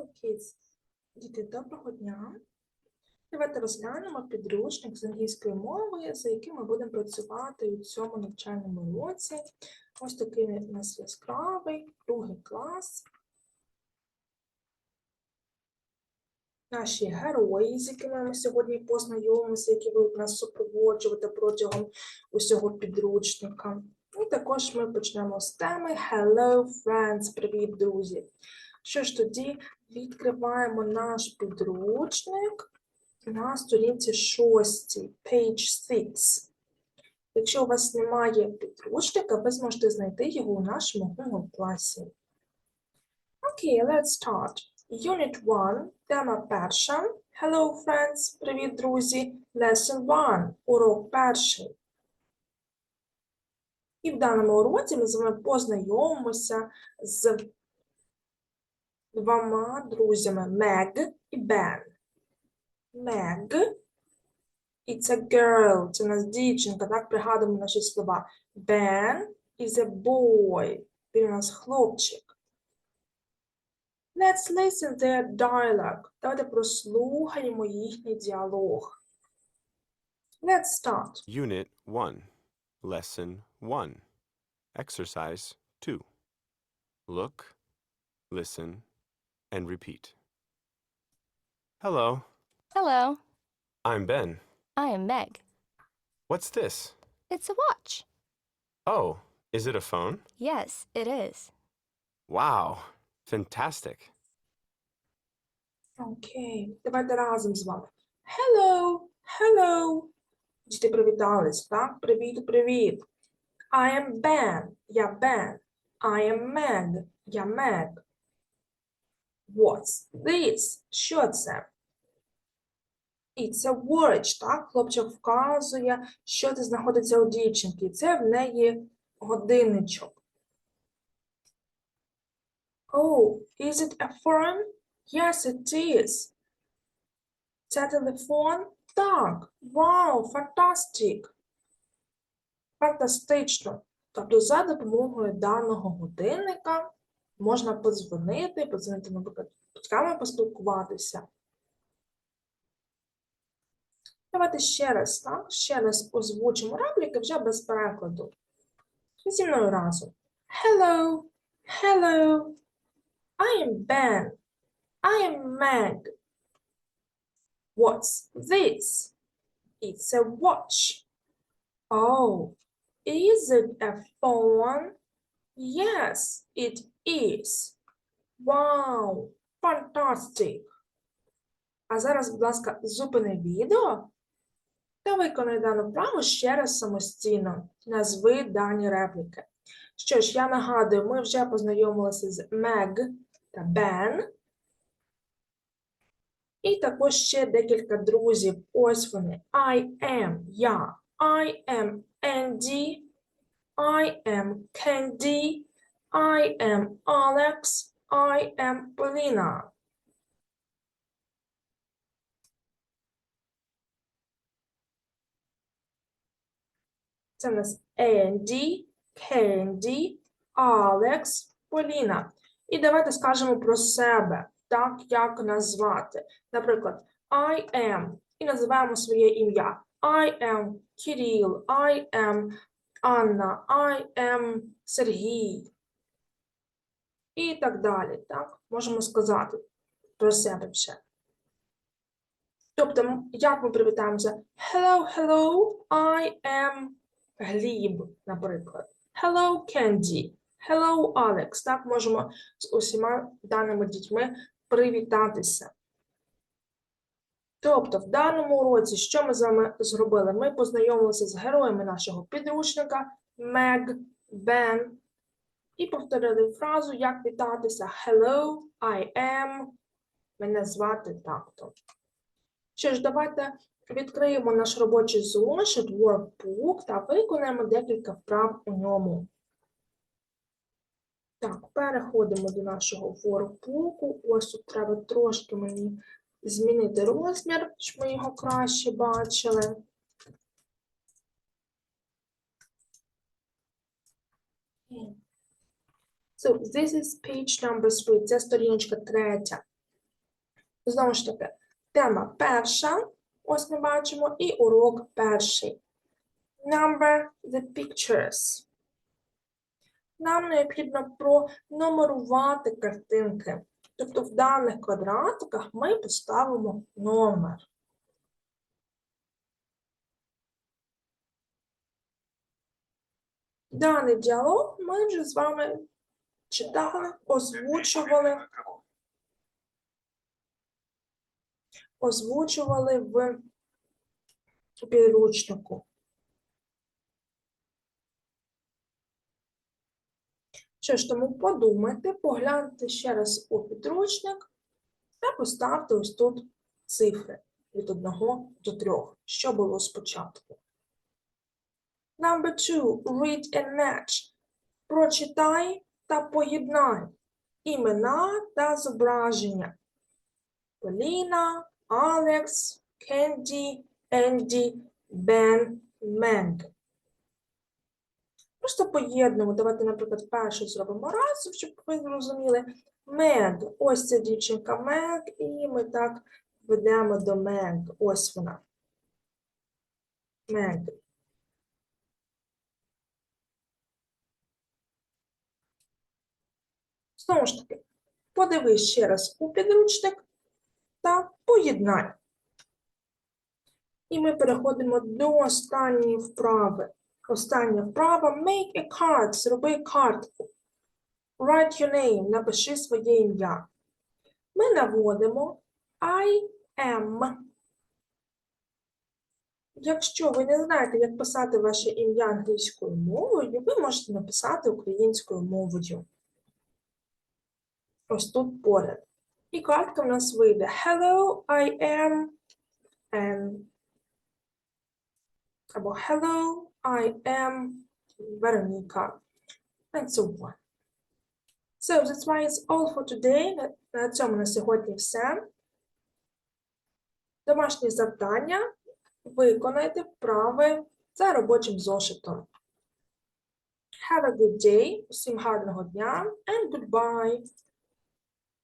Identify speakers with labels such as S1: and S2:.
S1: Kids. Діти, доброго дня. Давайте розглянемо підручник з англійської мови, за яким ми будемо працювати у цьому навчальному році. Ось такий у нас яскравий, другий клас. Наші герої, з якими ми сьогодні познайомимося, які будуть нас супроводжувати протягом усього підручника. І також ми почнемо з теми Hello, friends! Привіт, друзі! Що ж тоді відкриваємо наш підручник на сторінці 6, page 6. Якщо у вас немає підручника, ви зможете знайти його у нашому Google класі. Окей, let's start. Unit 1, тема перша. Hello, friends! Привіт, друзі! Lesson 1, урок перший. І в даному уроці ми з вами познайомимося з двома друзями Мег і Бен. Мег і це girl, це у нас дівчинка, так пригадуємо наші слова. Ben is a boy, він у нас хлопчик. Let's listen their dialogue. Давайте прослухаємо їхній діалог. Let's start.
S2: Unit 1, Lesson 1, Exercise 2. Look, listen, and repeat. Hello,
S3: Hello,
S2: I'm Ben.
S3: I am Meg.
S2: What's this?
S3: It's a watch.
S2: Oh, is it a phone?
S3: Yes, it is.
S2: Wow, fantastic.
S1: Окей, давайте разом з вами. Hello, hello. Діти привітались, так? Привіт, привіт. I am Ben, я Ben. I am Meg, я Meg. What's this? Що це? It's a watch, так? Хлопчик вказує, що це знаходиться у дівчинки. Це в неї годинничок. Oh, is it a phone? Yes, it is. Це телефон? Так. Вау, фантастик. Фантастично. Тобто за допомогою даного годинника можна подзвонити, подзвонити, наприклад, батьками поспілкуватися. Давайте ще раз, так? Ще раз озвучимо репліки вже без перекладу. Зі мною разом. Hello, hello. I am Ben. I am Meg. What's this? It's a watch. Oh, is it a phone? Yes, it is. Wow, fantastic. А зараз, будь ласка, зупини відео та виконай дану вправу ще раз самостійно. Назви дані репліки. Що ж, я нагадую, ми вже познайомилися з Meg та Ben. І також ще декілька друзів. Ось вони. I am я. I am Andy. I am Candy. I am Alex. I am Polina. Це в нас Andy, Candy, Alex, Поліна. І давайте скажемо про себе, так як назвати. Наприклад, I am. І називаємо своє ім'я. I am Кирил, I am Анна, I am Сергій. І так далі. Так? Можемо сказати про себе вже. Тобто, як ми привітаємося? Hello, hello, I am Гліб, наприклад. Hello, Candy. Hello, Alex. Так можемо з усіма даними дітьми привітатися. Тобто, в даному уроці, що ми з вами зробили? Ми познайомилися з героями нашого підручника Мег, Бен, і повторили фразу, як вітатися. Hello, I am. Мене звати так-то. Що ж, давайте відкриємо наш робочий зошит, workbook та виконаємо декілька вправ у ньому. Так, переходимо до нашого workbook. Ось тут треба трошки мені змінити розмір, щоб ми його краще бачили. So, this is page number three. Це сторіночка третя. Знову ж таки, тема перша. Ось ми бачимо, і урок перший. Number the pictures. Нам необхідно пронумерувати картинки. Тобто в даних квадратиках ми поставимо номер. Даний діалог ми вже з вами читали, озвучували. Озвучували в підручнику. Що ж, тому подумайте, погляньте ще раз у підручник та поставте ось тут цифри від 1 до 3, що було спочатку. Number two, read and match. Прочитай та поєднай імена та зображення. Поліна, Алекс, Кенді, Енді, Бен, Мег. Просто поєднуємо. Давайте, наприклад, перше зробимо разом, щоб ви зрозуміли. Мег. Ось ця дівчинка Мег, і ми так ведемо до Мег. Ось вона. Мег. Знову ж таки, подивись ще раз у підручник та поєднай. І ми переходимо до останньої вправи. Остання вправа make a card, зроби картку. Write your name, напиши своє ім'я. Ми наводимо I am. Якщо ви не знаєте, як писати ваше ім'я англійською мовою, ви можете написати українською мовою. Ось тут поряд. І картка в нас вийде Hello, I am and або Hello, I am Veronica. And so on. So that's why it's all for today. На- цьому на сьогодні все. Домашнє завдання. Виконайте вправи за робочим зошитом. Have a good day. Усім гарного дня and goodbye.